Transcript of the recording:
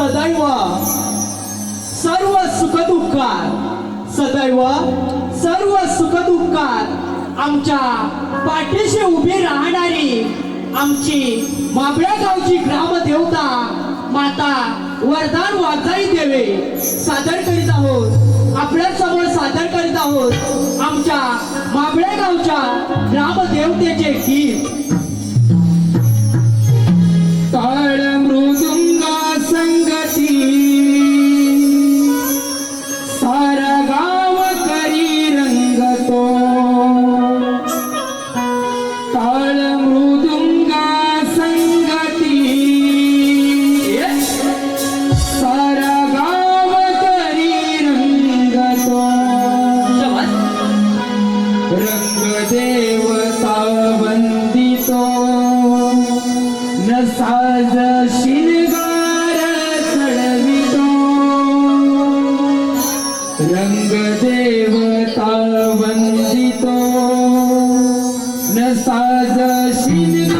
सदैव सर्व सुखदुःखात सदैव सर्व सुखदुःखात आमच्या पाठीशी उभी राहणारी आमची माबळ्या गावची ग्रामदेवता माता वरदान वाचाई देवे सादर करीत आहोत. आपल्यासमोर सादर करीत आहोत. आमच्या माबळ्या गावच्या ग्रामदेवतेचे गीत. रंग देवता वंदितो. न साज शिरगार चढवितो. रंग देवता वंदितो. न साज शिरगार